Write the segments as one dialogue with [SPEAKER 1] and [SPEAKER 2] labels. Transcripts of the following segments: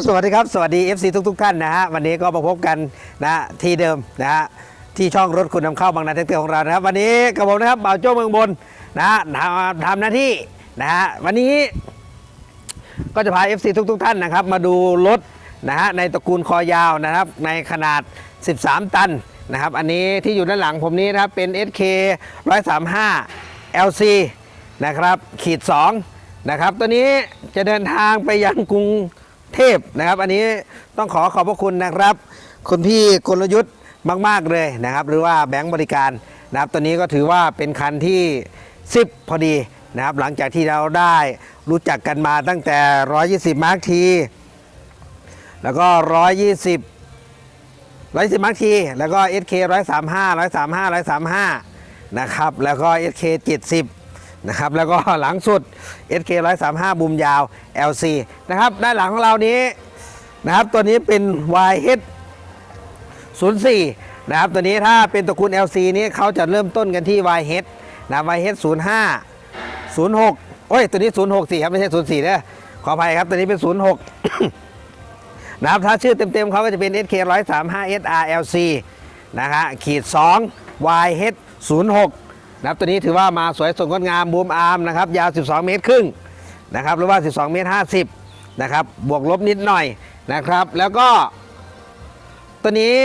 [SPEAKER 1] ับสวัสดีครับ สวัสดี FC ทุกทุกๆท่านนะฮะ วันนี้ก็มาพบกันนะที่เดิมนะฮะ ที่ช่องรถคุณนำเข้าบางนาเทคเตอร์ของเรานะครับ วันนี้กับผมนะครับบ่าวโจ้เมืองบนนะฮะทำหน้าที่นะฮะ วันนี้ก็จะพา FC ทุกทุกๆท่านนะครับ มาดูรถนะฮะในตระกูลคอยาวนะครับ ในขนาด 13 ตันนะครับ อันนี้ที่อยู่ด้านหลังผมนี้นะครับ เป็น SK 135 LC นะครับ ขีด 2 นะครับ ตัวนี้จะเดินทางไปยังกรุง เทพนะครับ อันนี้ต้องขอขอบพระคุณนะครับ คุณพี่กลยุทธ์มาก ๆ เลยนะครับ หรือว่าแบงก์บริการนะครับตัวนี้ก็ถือว่าเป็นคันที่ 10 พอดีนะครับ หลังจากที่เราได้รู้จักกันมาตั้งแต่ 120 มาร์คที แล้วก็ 120 120มาร์คทีแล้วก็ SK 135 135 135 นะครับ แล้วก็ SK 70 นะครับแล้วก็หลังสุด SK 135 บุมยาว LC นะครับด้านหลังของเรานี้นะครับตัวนี้เป็น YH 04นะครับตัวนี้ถ้าเป็นตระกูล LC นี้เขาจะเริ่มต้นกันที่ YH นะ YH 05 06โอ้ยตัวนี้ 064 ครับ ไม่ใช่ 04นะขออภัยครับตัวนี้เป็น 06 นะครับถ้าชื่อเต็มๆเขาก็จะเป็น SK 135 SRLC นะฮะขีด2 YH 06 นะครับตัวนี้ถือว่ามาสวยสดงดงามบูมอาร์มนะครับยาว 12 เมตรครึ่งนะครับหรือว่า 12 เมตร 50นะครับบวกลบนิดหน่อยนะครับ แล้วก็ ตัวนี้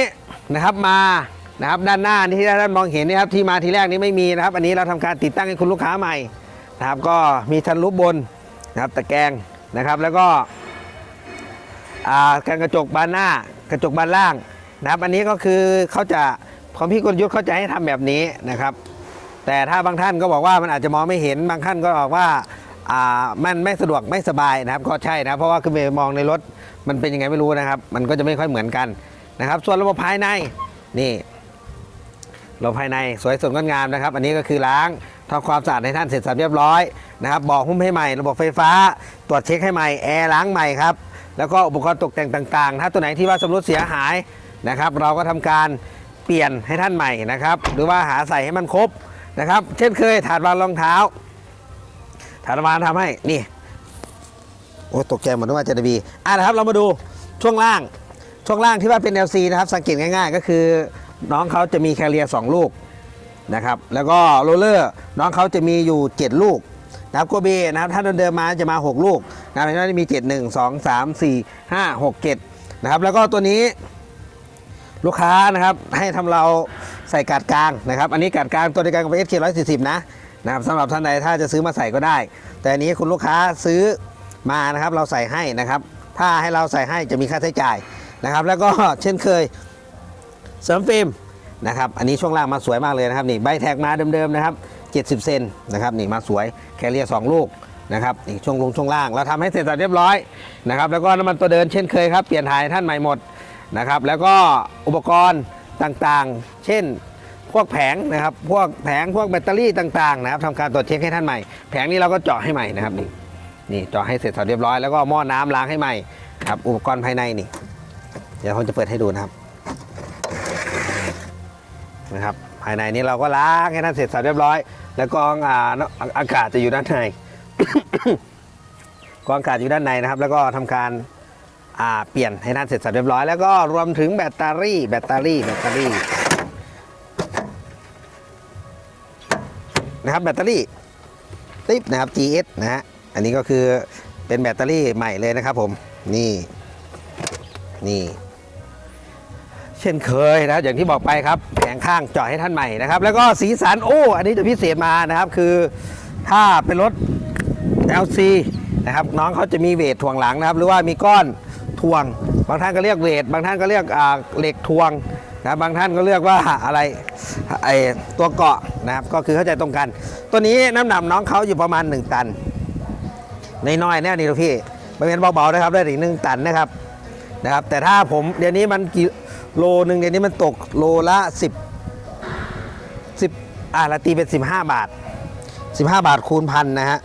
[SPEAKER 1] นะครับมานะครับด้านหน้านี่ที่ท่านมองเห็นนะครับที่มาทีแรกนี้ไม่มีนะครับ อันนี้เราทำการติดตั้งให้คุณลูกค้าใหม่นะครับก็มีทันรูปบนนะครับตะแกรงนะครับแล้วก็การกระจกบานหน้ากระจกบานล่างนะครับ อันนี้ก็คือเขาจะของพี่กลยุทธ์เขาจะให้ทำแบบนี้นะครับ แต่ถ้าบางท่านก็บอกว่ามันอาจจะมองไม่เห็นบางท่านก็บอกว่าามันไม่สะดวกไม่สบายนะครับ ก็ใช่นะเพราะว่าคือไปมองในรถมันเป็นยังไงไม่รู้นะครับ มันก็จะไม่ค่อยเหมือนกันนะครับ ส่วนระบบภายในนี่ระบบภายในสวยสดงดงามนะครับ อันนี้ก็คือล้างทำความสะอาดให้ท่านเสร็จสับเรียบร้อยนะครับบอกหุ้มให้ใหม่ ระบบไฟฟ้า ตรวจเช็คให้ใหม่แอร์ล้างใหม่ครับแล้วก็อุปกรณ์ตกแต่งต่างๆ ถ้าตัวไหนที่ว่าสำรุดเสียหายนะครับ เราก็ทำการเปลี่ยนให้ท่านใหม่นะครับ หรือว่าหาใส่ให้มันครบ นะครับ เช่นเคยถาดวางรองเท้า ถาดวางทำให้นี่โอ้ตกใจหมดว่าจะดีอะนะครับเรามาดูช่วงล่างช่วงล่างที่ว่าเป็น LC นะครับ สังเกตง่ายๆ ก็คือ น้องเขาจะมีแคเรียร์2ลูกนะครับแล้วก็โรลเลอร์น้องเขาจะมีอยู่ 7 ลูกนะครับโกเบนะครับถ้าเดินๆมาจะมา 6 ลูกนะครับในนั้นจะมี 7 1 2 3 4 5 6 7นะครับแล้วก็ตัวนี้ลูกค้านะครับให้ทำเรา ใส่กาดกลางนะครับ อันนี้กาดกลางตัวเดียวกันกับ SK 140นะนะครับสำหรับท่านใดถ้าจะซื้อมาใส่ก็ได้ แต่อันนี้คุณลูกค้าซื้อมานะครับเราใส่ให้นะครับ ถ้าให้เราใส่ให้จะมีค่าใช้จ่ายนะครับ แล้วก็เช่นเคยเสริมฟิล์มนะครับ อันนี้ช่วงล่างมาสวยมากเลยนะครับนี่ใบแท็กมาเดิมๆนะครับ 70 เซนนะครับนี่มาสวยแคเรียร์2ลูกนะครับนี่ช่วงลงช่วงล่างเราทำให้เสร็จสับเรียบร้อยนะครับ แล้วก็น้ำมันตัวเดินเช่นเคยครับเปลี่ยนถ่ายท่านใหม่หมดนะครับ แล้วก็อุปกรณ์ต่างๆ เช่น พวกแผงนะครับ พวกแผงพวกแบตเตอรี่ต่างๆนะครับทำการตรวจเช็คให้ท่านใหม่ แผงนี้เราก็เจาะให้ใหม่นะครับนี่นี่เจาะให้เสร็จสับเรียบร้อยแล้วก็หม้อน้ำล้างให้ใหม่ครับอุปกรณ์ภายในนี่ เดี๋ยวผมจะเปิดให้ดูนะครับนะครับภายในนี้เราก็ล้างให้ท่านเสร็จสับเรียบร้อย แล้วก็อ่าอากาศจะอยู่ด้านในกองอากาศอยู่ด้านในนะครับ แล้วก็ทำการอ่าเปลี่ยนให้ท่านเสร็จสับเรียบร้อยแล้วก็รวมถึงแบตเตอรี่แบตเตอรี่แบตเตอรี่ นะครับแบตเตอรี่ติ๊บนะครับ GS นะฮะอันนี้ก็คือเป็นแบตเตอรี่ใหม่เลยนะครับผมนี่นี่ เช่นเคยนะครับอย่างที่บอกไปครับแผงข้างจาะให้ท่านใหม่นะครับ แล้วก็สีสันโอ้อันนี้จะพิเศษมานะครับ คือถ้าเป็นรถ LC นะครับน้องเขาจะมีเวทถ่วงหลังนะครับ หรือว่ามีก้อนถ่วง บางท่านก็เรียกเวท บางท่านก็เรียกเหล็กถ่วง นะบางท่านก็เรียกว่าอะไรไอตัวเกาะนะครับก็คือเข้าใจตรงกัน ตัวนี้น้ำหนักน้องเขาอยู่ประมาณ 1 ตันน้อยๆแน่นี่ลูกพี่บริเวณเบาๆนะครับได้ถึงหนึ่งตันนะครับนะครับ แต่ถ้าผมเดี๋ยวนี้มันกิโลหนึ่งเดี๋ยวนี้มันตกโลละ 10 10อ่าละตีเป็น 15 บาท 15 บาทคูณพันนะฮะ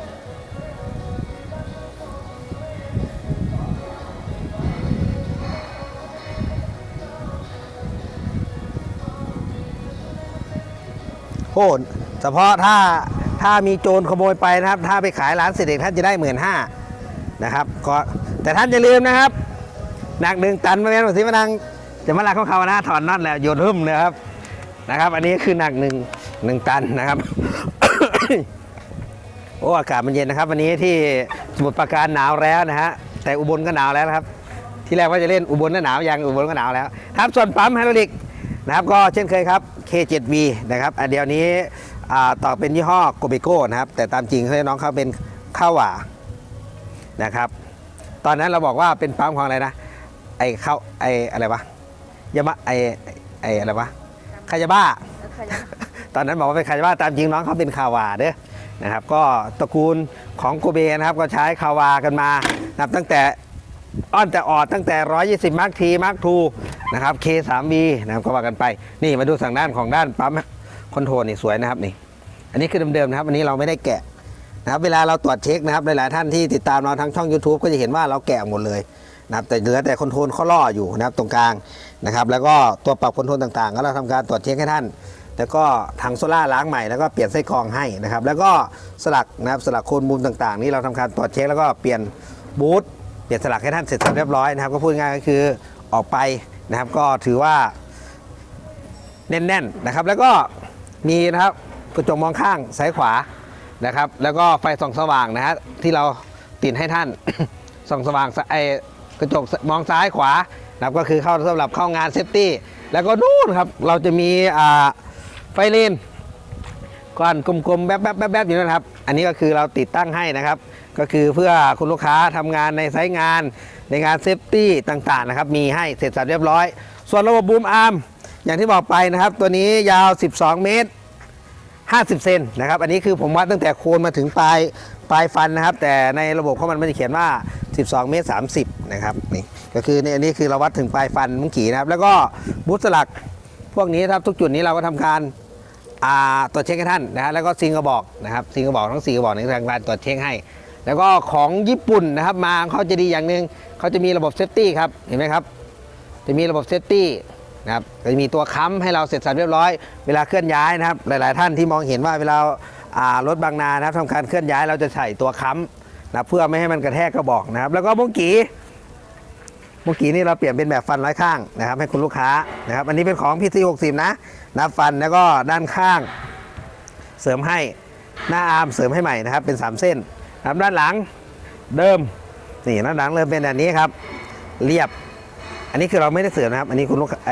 [SPEAKER 1] โอ้เฉพาะถ้าถ้ามีโจรขโมยไปนะครับ ถ้าไปขายร้านเสด็จท่านจะได้หมื่นห้านะครับก็แต่ท่านอย่าลืมนะครับหนักหนึ่งตันมาเป็นสิมานังจะมาลักของเขานะถอนน็อตแล้วโยนหึ่มเลยครับนะครับ อันนี้คือหนักหนึ่งหนึ่งตันนะครับโอ้อากาศมันเย็นนะครับ วันนี้ที่สมุทรปราการหนาวแล้วนะฮะแต่อุบลก็หนาวแล้วครับ ที่แรกว่าจะเล่นอุบลก็หนาวยังอุบลก็หนาวแล้ว ครับส่วนปั๊มไฮดรอลิก นะครับก็เช่นเคยครับ K7V นะครับอันเดียวนี้ต่อเป็นยี่ห้อโกเบโก้นะครับ แต่ตามจริงเขาน้องเขาเป็นข้าวหวานะครับ ตอนนั้นเราบอกว่าเป็นปั๊มของอะไรนะ ไอ้ข้าวไอ้อะไรวะยามะไอ้ไอ้อะไรวะคายาบ้า ตอนนั้นบอกว่าเป็นคายาบ้าตามจริงน้องเขาเป็นคาวาเด้อนะครับ ก็ตระกูลของโกเบนะครับ ก็ใช้คาวากันมานับตั้งแต่ อ้อนแต่ออดตั้งแต่ 120 มาร์คทีมาร์คทูนะครับ K3V นะครับก็ว่ากันไป นี่มาดูทางด้านของด้านปั๊มคอนโทรลนี่สวยนะครับนี่ อันนี้คือเดิมๆนะครับ อันนี้เราไม่ได้แกะนะครับเวลาเราตรวจเช็คนะครับหลายๆท่านที่ติดตามเราทางช่อง YouTube ก็จะเห็นว่าเราแกะหมดเลยนะครับแต่เหลือแต่คอนโทรลข้อล่ออยู่นะครับตรงกลางนะครับ แล้วก็ตัวปรับคอนโทรลต่างๆ ก็เราทำการตรวจเช็คให้ท่าน แล้วก็ถังโซล่าล้างใหม่แล้วก็เปลี่ยนไส้กรองให้นะครับ แล้วก็สลักนะครับสลักโคนมุมต่างๆ นี่เราทำการตรวจเช็คแล้วก็เปลี่ยนบูท เปลี่ยนสลักให้ท่านเสร็จสับเรียบร้อยนะครับ ก็พูดง่ายก็คือออกไปนะครับ ก็ถือว่าแน่นๆนะครับ แล้วก็มีนะครับกระจกมองข้างซ้ายขวานะครับ แล้วก็ไฟส่องสว่างนะฮะที่เราติดให้ท่านส่องสว่างไอกระจกมองซ้ายขวานะครับก็คือเข้าสำหรับเข้างานเซฟตี้แล้วก็นู่นครับเราจะมีไฟเลนก้อนกลมๆแป๊บๆๆๆอยู่นะครับ อันนี้ก็คือเราติดตั้งให้นะครับ ก็คือเพื่อคุณลูกค้าทำงานในไซต์งานในงานเซฟตี้ต่างๆนะครับมีให้เสร็จสับเรียบร้อย ส่วนระบบบูมอาร์มอย่างที่บอกไปนะครับ ตัวนี้ยาว 12 เมตร 50 เซนนะครับ อันนี้คือผมวัดตั้งแต่โคนมาถึงปลายปลายฟันนะครับ แต่ในระบบเของมันไมันจะเขียนว่า 12 เมตร 30 นะครับนี่ก็คือเนี่ยอันนี้คือเราวัดถึงปลายฟันมังกี่นะครับ แล้วก็บูสลักพวกนี้ครับทุกจุดนี้เราก็ทำการตรวจเช็คให้ท่านนะฮะแล้วก็ซิงกระบอกนะครับซิงกระบอกทั้งสี่กระบอกนี้ทางการตรวจเช็คให้ แล้วก็ของญี่ปุ่นนะครับมาเขาจะดีอย่างหนึ่งเขาจะมีระบบเซฟตี้ครับเห็นไหมครับ จะมีระบบเซฟตี้นะครับจะมีตัวค้ำให้เราเสร็จสับเรียบร้อยเวลาเคลื่อนย้ายนะครับ หลาย ๆ ท่านที่มองเห็นว่าเวลาารถบางนานะครับทำการเคลื่อนย้ายเราจะใส่ตัวค้ำนะเพื่อไม่ให้มันกระแทกกระบอกนะครับ แล้วก็มุงกีมุงกีนี่เราเปลี่ยนเป็นแบบฟันร้อยข้างนะครับ ให้คุณลูกค้านะครับ อันนี้เป็นของพี่ซีหกสิบนะนะฟันแล้วก็ด้านข้าง เสริมให้หน้าอาร์มเสริมให้ใหม่นะครับ เป็น 3 เส้น ครับด้านหลังเดิมนี่ด้านหลังเริ่มเป็นแบบนี้ครับ เรียบ อันนี้คือเราไม่ได้เสริมนะครับ อันนี้คุณลูกไอ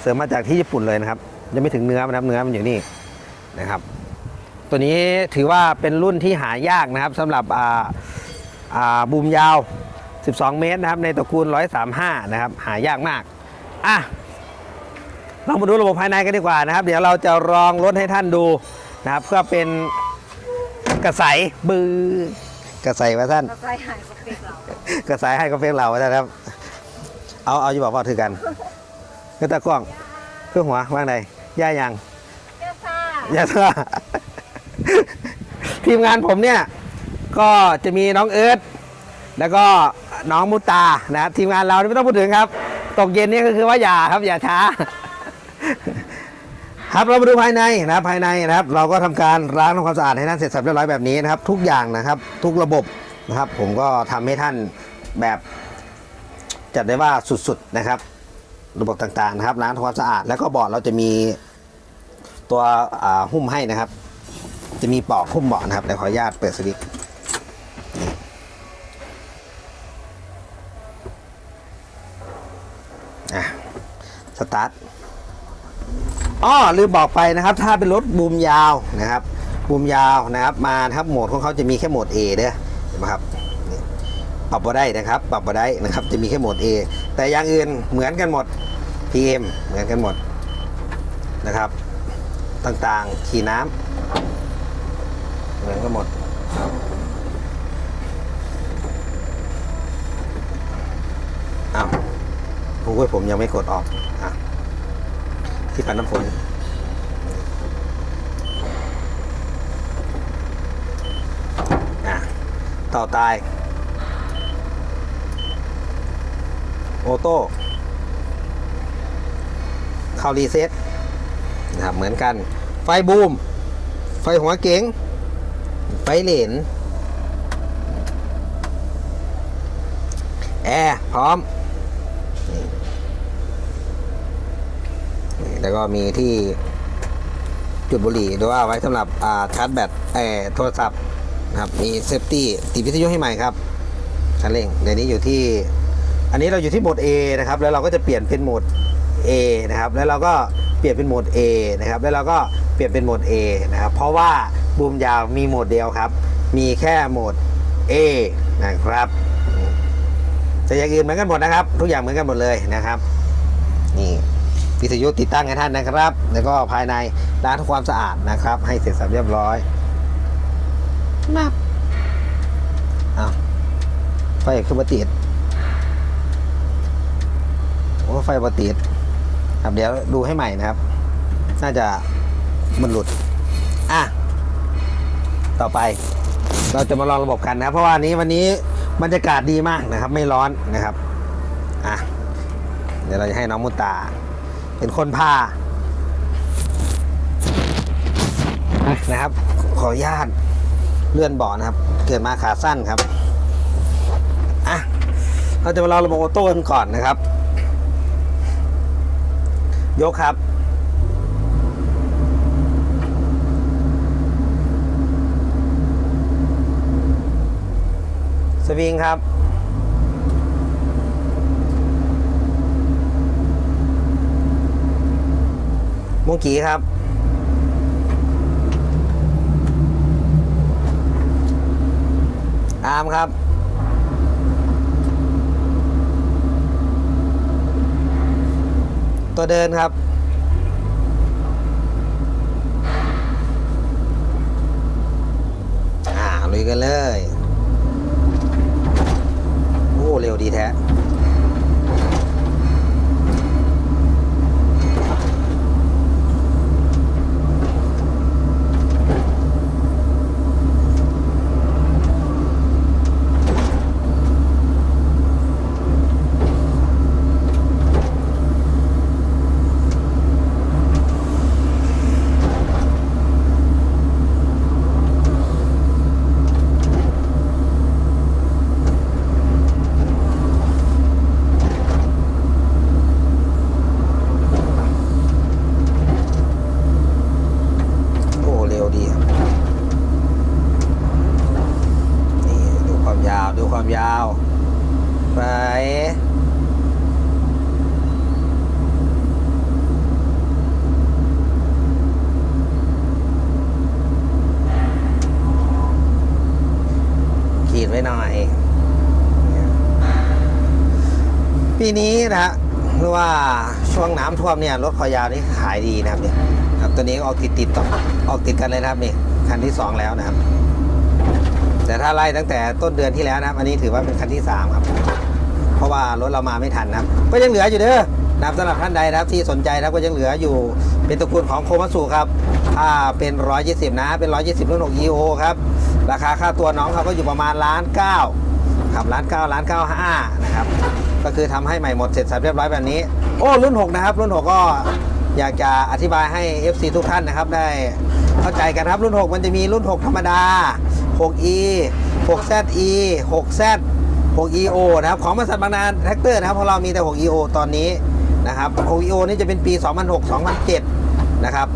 [SPEAKER 1] เสริมมาจากที่ญี่ปุ่นเลยนะครับยังไม่ถึงเนื้อมันนะครับเนื้อมันอยู่นี่นะครับ ตัวนี้ถือว่าเป็นรุ่นที่หายากนะครับสำหรับอ่าอ่าบูมยาว 12 เมตรนะครับ ในตระกูล 135 นะครับ หายากมากอะเรามาดูระบบภายในกันดีกว่านะครับ เดี๋ยวเราจะลองรถให้ท่านดูนะครับเพื่อเป็น กระใสบือกระใสว่าท่าน
[SPEAKER 2] เราใส่หายกับเด็กเรา
[SPEAKER 1] กระสายให้ก็เฟกเรานะครับ เอาเอาอยู่บอกว่าถือกันก็ตะกล้องเครื่องหัวว่างใดย่ายัง
[SPEAKER 2] เจ้าซ่า
[SPEAKER 1] ย่าซ่าทีมงานผมเนี่ย ก็จะมีน้องเอิร์ธแล้วก็น้องมุตานะครับทีมงานเรานี่ไม่ต้องพูดถึงครับ ตกเย็นนี่ก็คือว่าอย่าครับอย่าช้า ครับเรามาดูภายในนะครับภายในนะครับเราก็ทำการล้างทำความสะอาดให้ท่านเสร็จสับเรียบร้อยแบบนี้นะครับ ทุกอย่างนะครับ ทุกระบบนะครับ ผมก็ทำให้ท่านแบบจัดได้ว่าสุดๆนะครับ ระบบต่างๆนะครับล้างทำความสะอาดแล้วก็เบาะเราจะมีตัวหุ้มให้นะครับ จะมีปอกหุ้มเบาะนะครับเดี๋ยวขออนุญาตเปิดสวิตช์อะสตาร์ท อ้อลืมบอกไปนะครับ ถ้าเป็นรถบูมยาวนะครับบูมยาวนะครับ มานะครับโหมดของเขาจะมีแค่โหมด A เด้อเห็นไหมครับปรับบ่ได้นะครับ ปรับบ่ได้นะครับ จะมีแค่โหมด A แต่อย่างอื่นเหมือนกันหมด PM เหมือนกันหมดนะครับ ต่างๆ ขี่น้ำเหมือนกันหมดอ้าวโอ้ยผมยังไม่กดออกอะ ที่ปันน้ำฝนอะต่อตาย โอโต้เข้ารีเซ็ตนะครับเหมือนกัน ไฟบูม ไฟหัวเก๋ง ไฟเหรนแอร์พร้อม แล้วก็มีที่จุดบุหรี่หรือว่าไว้สำหรับอ่าชาร์จแบตเออโทรศัพท์นะครับมีเซฟตี้ติดวิทยุให้ใหม่ครับคันเร่งเดี๋ยวนี้อยู่ที่ อันนี้เราอยู่ที่โหมด A นะครับ แล้วเราก็จะเปลี่ยนเป็นโหมด A นะครับ แล้วเราก็เปลี่ยนเป็นโหมด A นะครับ แล้วเราก็เปลี่ยนเป็นโหมด A นะครับ เพราะว่าบูมยาวมีโหมดเดียวครับ มีแค่โหมด A นะครับแต่อย่างอื่นเหมือนกันหมดนะครับ ทุกอย่างเหมือนกันหมดเลยนะครับ นี่ วิทยุติดตั้งให้ท่านนะครับ แล้วก็ภายในล้างทำความสะอาดนะครับ ให้เสร็จสับเรียบร้อยนับอ้าวไฟคือปติดโอ้ไฟปติดครับเดี๋ยวดูให้ใหม่นะครับ น่าจะมันหลุด อะ ต่อไป เราจะมาลองระบบกันนะครับเพราะว่านี้วันนี้บรรยากาศดีมากนะครับ ไม่ร้อนนะครับ อะ เดี๋ยวเราจะให้น้องมุตา เป็นคนพานะครับ ขออนุญาตเลื่อนเบาะนะครับ เกิดมาขาสั้นครับอะเราจะมาลองระบบออโต้กันก่อนนะครับ ยกครับสวิงครับ มุงกี้ครับ อาร์มครับ ตัวเดินครับอ่าลุยกันเลย โอ้ เร็วดีแท้ โอ้ เร็วดีครับนี่ดูความยาว ดูความยาว ไป ขีดไว้หน่อย ปีนี้นะฮะหรือว่าช่วงน้ำท่วมเนี่ยรถคอยาวนี่ขายดีนะครับเนี่ยครับตัวนี้ออกติดติดต่อออกติดกันเลยนะครับนี่คันที่สองแล้วนะครับ แต่ถ้าไล่ตั้งแต่ต้นเดือนที่แล้วนะครับ อันนี้ถือว่าเป็นคันที่สามครับ เพราะว่ารถเรามาไม่ทันนะครับก็ยังเหลืออยู่เด้อนะครับสำหรับท่านใดนะครับที่สนใจนะครับก็ยังเหลืออยู่เป็นตระกูลของโคมัสุครับถ้าเป็น 120 นะ เป็น 120รุ่น6 EO ครับราคาค่าตัวน้องเขาก็อยู่ประมาณล้านเก้าครับล้านเก้าล้านเก้าห้านะครับ ก็คือทำให้ใหม่หมดเสร็จสับเรียบร้อยแบบนี้ โอ้รุ่น 6 นะครับ รุ่น 6 ก็อยากจะอธิบายให้ FC ทุกท่านนะครับได้เข้าใจกันครับรุ่น 6 มันจะมีรุ่น 6 ธรรมดา 6E 6ZE 6Z 6EO นะครับของบริษัทบางนาแท็กเตอร์นะครับของเรามีแต่ 6EO ตอนนี้นะครับ 6EO นี่จะเป็นปี 2006 2007 นะครับ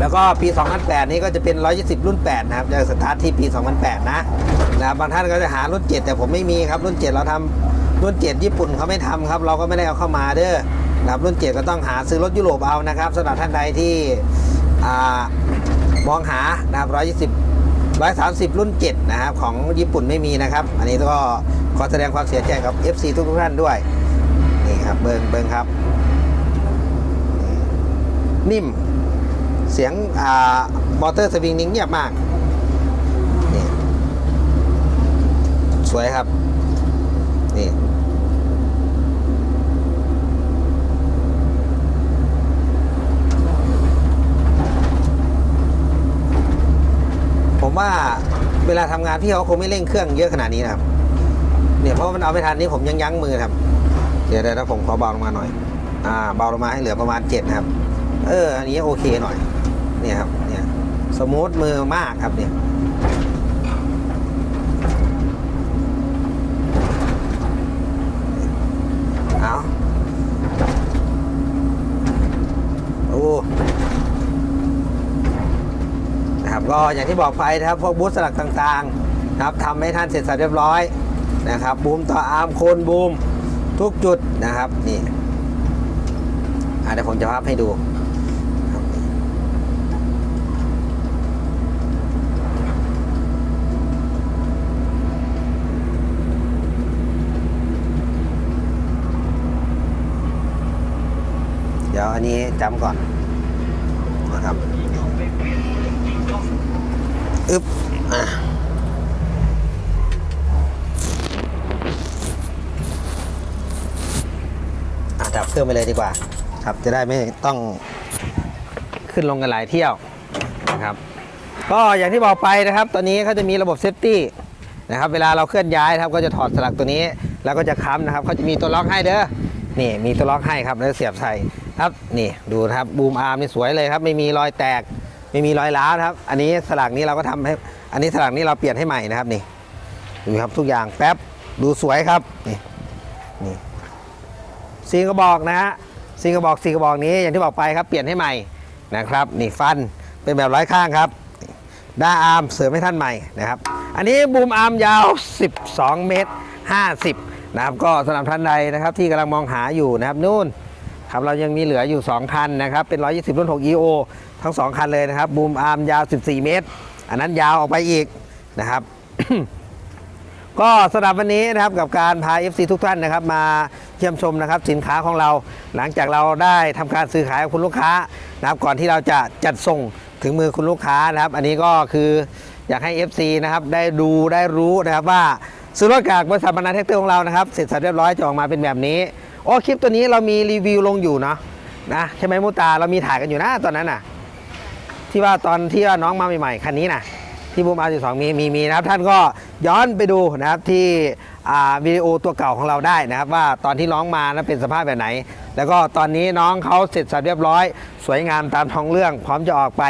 [SPEAKER 1] แล้วก็ปี 2008 นี้ก็จะเป็น 120 รุ่น 8 นะครับ จะสตาร์ทที่ปี 2008 นะนะครับบางท่านก็จะหารุ่น 7 แต่ผมไม่มีครับ รุ่น 7 เราทำรุ่น 7 ญี่ปุ่นเขาไม่ทำครับ เราก็ไม่ได้เอาเข้ามาเด้อนะครับรุ่น 7 ก็ต้องหาซื้อรถยุโรปเอานะครับสำหรับท่านใดที่มองหานะครับ 120 130 รุ่น 7 นะครับ ของญี่ปุ่นไม่มีนะครับ อันนี้ก็ขอแสดงความเสียใจกับ FC ทุกท่านด้วย นี่ครับ เบิงเบิงครับ นิ่ม เสียงมอเตอร์สวิงนิ่งเงียบมากนี่สวยครับ นี่ผมว่าเวลาทำงานพี่เขาคงไม่เร่งเครื่องเยอะขนาดนี้นะครับ เนี่ยเพราะมันเอาไม่ทันนี้ผมยังยั้งมือครับ เดี๋ยวเดี๋ยวผมขอเบาลงมาหน่อย อ่าเบาลงมาให้เหลือประมาณเจ็ดนะครับ เออ อันนี้โอเคหน่อย สมูทมือมากครับเนี่ยเอาโอ้นะครับก็อย่างที่บอกไปนะครับ พวกบูธสลักต่างๆ นะครับทำให้ท่านเสร็จสับเรียบร้อยนะครับบูมต่ออาร์มโคนบูมทุกจุดนะครับนี่เดี๋ยวผมจะภาพให้ดู เดี๋ยวอันนี้จำก่อนนะครับอึ๊บอะอะดับเครื่องไปเลยดีกว่า ครับจะได้ไม่ต้องขึ้นลงกันหลายเที่ยวนะครับก็อย่างที่บอกไปนะครับ ตอนนี้เขาจะมีระบบเซฟตี้นะครับเวลาเราเคลื่อนย้ายครับก็จะถอดสลักตัวนี้ แล้วก็จะค้ำนะครับเขาจะมีตัวล็อกให้เด้อนี่มีตัวล็อกให้ครับแล้วเสียบใส่ ครับนี่ดูนะครับบูมอาร์มนี่สวยเลยครับ ไม่มีรอยแตก ไม่มีรอยร้าวครับ อันนี้สลักนี้เราก็ทำให้ อันนี้สลักนี้เราเปลี่ยนให้ใหม่นะครับนี่ดูครับทุกอย่างแป๊บดูสวยครับนี่นี่ซีกระบอกนะฮะซีกระบอกซีกระบอกนี้อย่างที่บอกไปครับเปลี่ยนให้ใหม่นะครับนี่ฟันเป็นแบบร้อยข้างครับด้าอาร์มเสริมให้ท่านใหม่นะครับ อันนี้บูมอาร์มยาว 12 เมตร 50 นะครับก็สำหรับท่านใดนะครับที่กำลังมองหาอยู่นะครับนู่น ครับเรายังมีเหลืออยู่ 2 คันนะครับเป็น 120 รุ่น 6 EO ทั้ง 2 คันเลยนะครับบูมอาร์มยาว 14 เมตร อันนั้นยาวออกไปอีกนะครับ ก็สำหรับวันนี้นะครับกับการพา FC ทุกท่านนะครับ มาเยี่ยมชมนะครับ สินค้าของเรา หลังจากเราได้ทำการซื้อขายกับคุณลูกค้านะครับ ก่อนที่เราจะจัดส่งถึงมือคุณลูกค้านะครับ อันนี้ก็คืออยากให้ FC นะครับได้ดูได้รู้นะครับว่าซื้อรถจากบริษัทบรรณาเทคเตอร์ของเรานะครับเสร็จสับเรียบร้อยจะออกมาเป็นแบบนี้ โอ้คลิปตัวนี้เรามีรีวิวลงอยู่เนาะนะใช่ไหมมุตาเรามีถ่ายกันอยู่นะตอนนั้นน่ะ ที่ว่าตอนที่ว่าน้องมาใหม่ๆคันนี้น่ะ ที่บูมอาร์สองมีมีมีนะครับท่านก็ย้อนไปดูนะครับที่วิดีโอตัวเก่าของเราได้นะครับ ว่าตอนที่น้องมานะเป็นสภาพแบบไหน แล้วก็ตอนนี้น้องเขาเสร็จสับเรียบร้อย สวยงามตามท้องเรื่อง พร้อมจะออกไป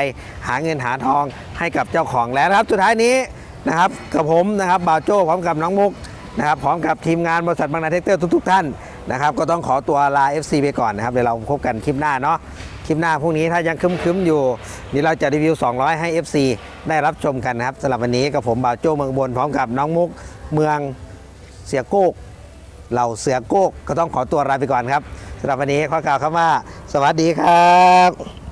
[SPEAKER 1] หาเงินหาทองให้กับเจ้าของแล้วนะครับ สุดท้ายนี้นะครับกับผมนะครับบ่าวโจ้พร้อมกับน้องมุกนะครับพร้อมกับทีมงานบริษัทบางนาเทคเตอร์ทุก ๆ ท่าน นะครับก็ต้องขอตัวลา FC ไปก่อนนะครับเดี๋ยวเราพบกันคลิปหน้าเนาะคลิปหน้าพรุ่งนี้ถ้ายังคึมๆอยู่เดี๋ยวเราจะรีวิว 200 ให้ FC ได้รับชมกันนะครับสำหรับวันนี้กับผมบ่าวโจ้เมืองบนพร้อมกับน้องมุกเมืองเสียโกกเหล่าเสือโกกก็ต้องขอตัวลาไปก่อนครับสำหรับวันนี้ขอกล่าวคำว่า สวัสดีครับ